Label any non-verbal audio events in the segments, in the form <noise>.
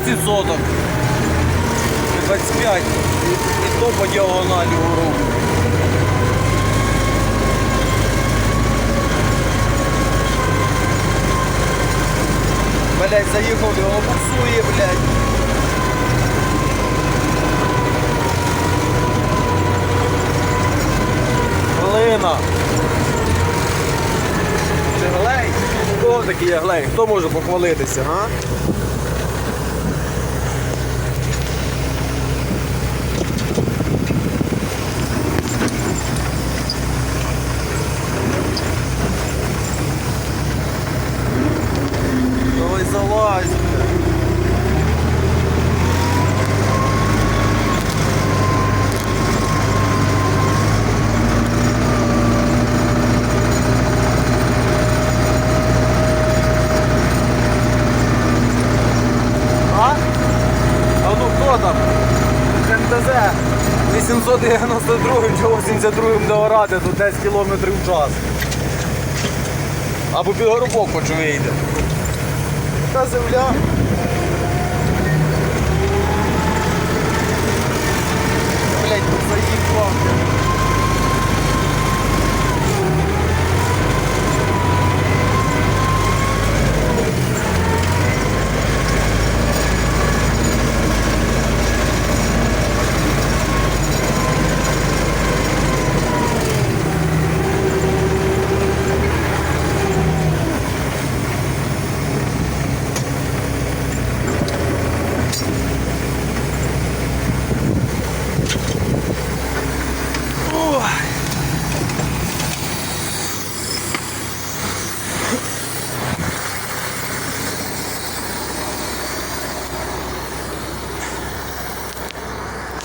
30 соток. І 25. І, то по діагоналі гору. Блять, заїхав, його буксує, блядь. Глина. Це глей? Хто такий глей? Хто може похвалитися, га? Давай залазь. бля. А? А ну хто там? МТЗ 892 чи 82 до орати то 10 км в час. Або під горобок хоч вийде. Та земля. Блять, тут заїхав.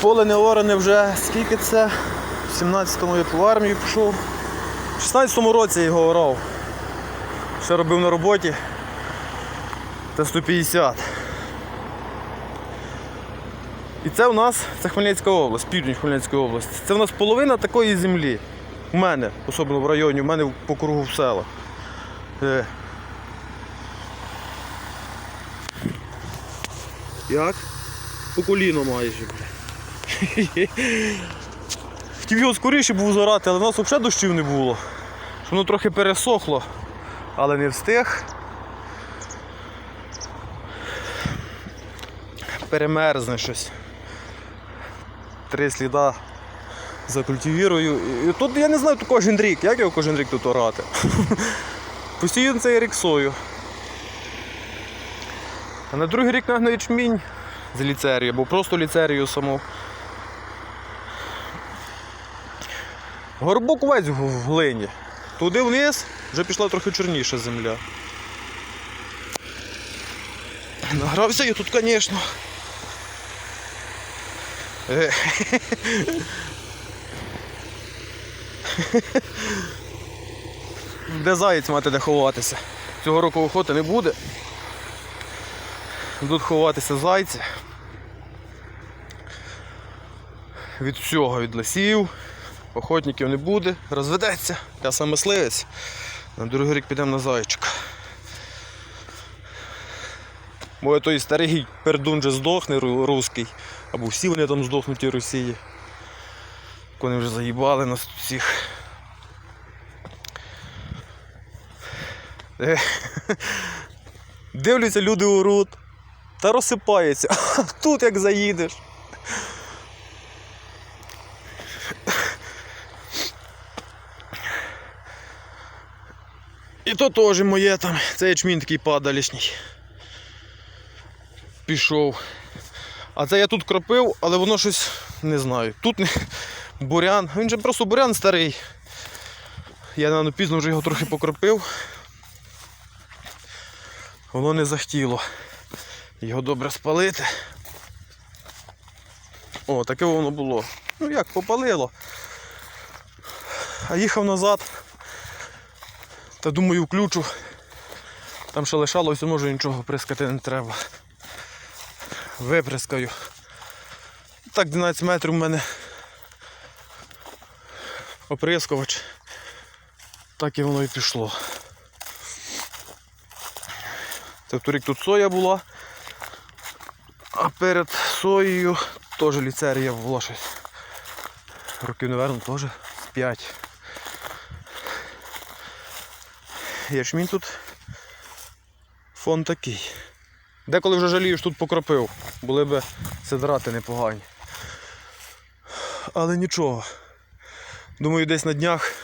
Поле не оране вже скільки це? В 17-му я по армію пішов. В 16-му році його орав. Ще робив на роботі. Т-150. І це у нас це Хмельницька область, південь Хмельницької області. Це у нас половина такої землі. У мене, особливо в районі, у мене по кругу в селах. Е. Як? По коліно майже. Хотів його скоріше був зорати, але в нас взагалі дощів не було. Воно трохи пересохло, але не встиг. Перемерзне щось. Три сліда закультивірую. І тут я не знаю тут кожен рік, як його кожен рік тут орати. <laughs> Постійно це я ріксою. А на другий рік на ячмінь з ліцерію, або просто ліцерію саму. Горбок увесь в глині. Туди вниз вже пішла трохи чорніша земля. Награвся я тут, звісно. Е. Де заєць мати де ховатися? Цього року охоти не буде. Будуть ховатися зайці. Від всього, від лісів, охотників не буде, розведеться, я сам мисливець. На другий рік підемо на зайчика. Бо той старий пердун же здохне ру- руський, або всі вони там здохнуть у Росії. Вони вже заїбали нас тут всіх. Е, <laughs> Дивляться, люди урут. Та розсипається. А <laughs> тут як заїдеш. І то теж моє там, це ячмінь такий падалішній. Пішов. А це я тут кропив, але воно щось не знаю. Тут не... бурян. Він же просто бурян старий. Я напевно, пізно вже його трохи покропив. Воно не захотіло його добре спалити. О, таке воно було. Ну як, попалило. А їхав назад. Та думаю, включу. Там ще лишалося, може нічого прискати не треба. Виприскаю. Так 12 метрів у мене оприскувач. Так і воно і пішло. Тобто рік тут соя була. А перед соєю теж ліцерія було щось. Років, напевно, теж 5. Ячмінь тут фон такий. Деколи вже жалію, що тут покропив. Були б сидрати непогані. Але нічого. Думаю, десь на днях,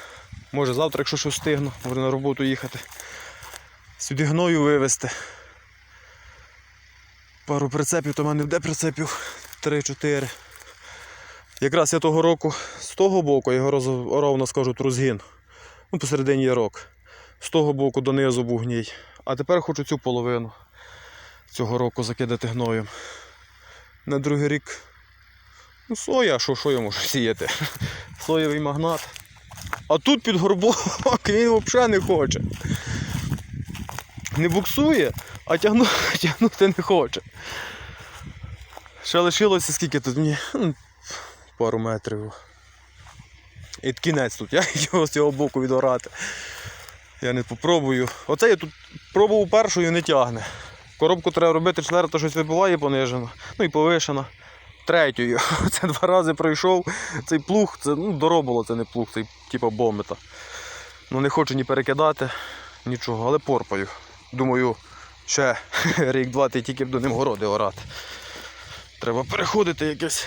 може завтра, якщо щось встигну, може на роботу їхати. Сюди гною вивезти. Пару прицепів, то в мене де прицепів 3-4. Якраз я того року з того боку, його розорав, на скажу, трузгін. Ну, посередині ярок. З того боку донизу був гній. А тепер хочу цю половину цього року закидати гноєм. На другий рік. Ну, соя, що, що я можу сіяти? <laughs> Соєвий магнат. А тут під горбок <laughs> він взагалі не хоче. Не буксує, а тягну, <laughs> тягнути не хоче. Ще лишилося скільки тут мені? Ну, Пару метрів. І кінець тут, як його з цього боку відорати. Я не попробую. Оце я тут пробував першою не тягне. Коробку треба робити, четверта щось вибиває понижено, ну і повишена. Третьою. <laughs> Це два рази пройшов. Цей плуг, це ну, доробило, це не плуг, цей типа бомбита. Ну не хочу ні перекидати, нічого, але порпаю. Думаю, ще <laughs> рік-два ти тільки б до ним городи орати. Треба переходити якесь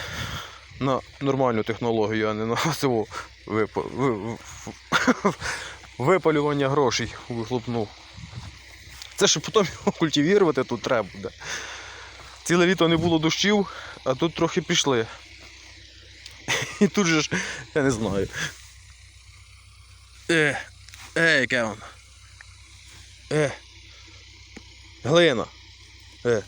на нормальну технологію, а не на <laughs> цього випалювання грошей вихлопнув. Це ще потім <laughs> його культивірувати тут треба буде. Ціле літо не було дощів, а тут трохи пішли. І тут же ж, я не знаю. Е, е, яке воно? Е. Глина. Е.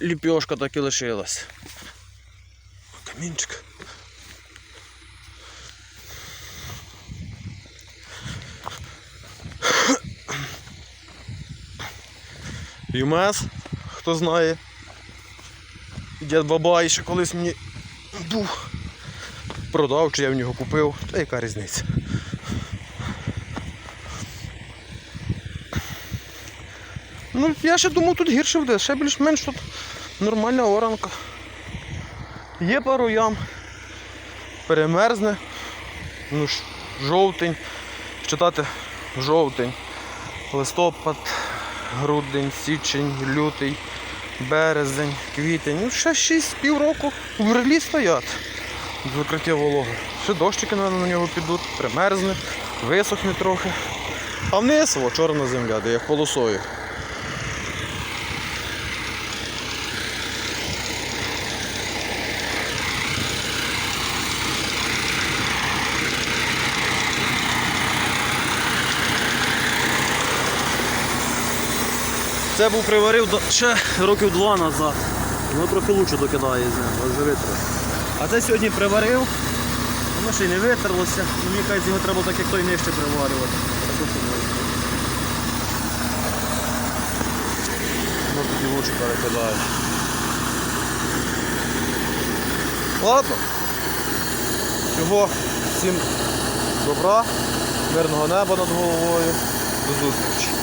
Ліпьошка так і лишилась. Камінчик. ЮМС, хто знає. Дід Бабай ще колись мені був. Продав, чи я в нього купив, та яка різниця. Ну, я ще думав, тут гірше буде, ще більш-менш тут нормальна оранка. Є пару ям, перемерзне. Ну жовтень. Читати жовтень, листопад, грудень, січень, лютий, березень, квітень. Ну, ще 6 півроку в релі стоять. Закриття вологи. Ще дощики, мабуть, на нього підуть, примерзне, висохне трохи. А вниз чорна земля, де як полосою. Це був приварив ще років два назад. Воно трохи лучше докидає з нього, вже витерло. А це сьогодні приварив, воно ще й не витерлося. Ну, мені кажуть, його треба так як той нижче приварювати. Воно тоді лучше перекидає. Ладно. Всього всім добра, мирного неба над головою. До зустрічі.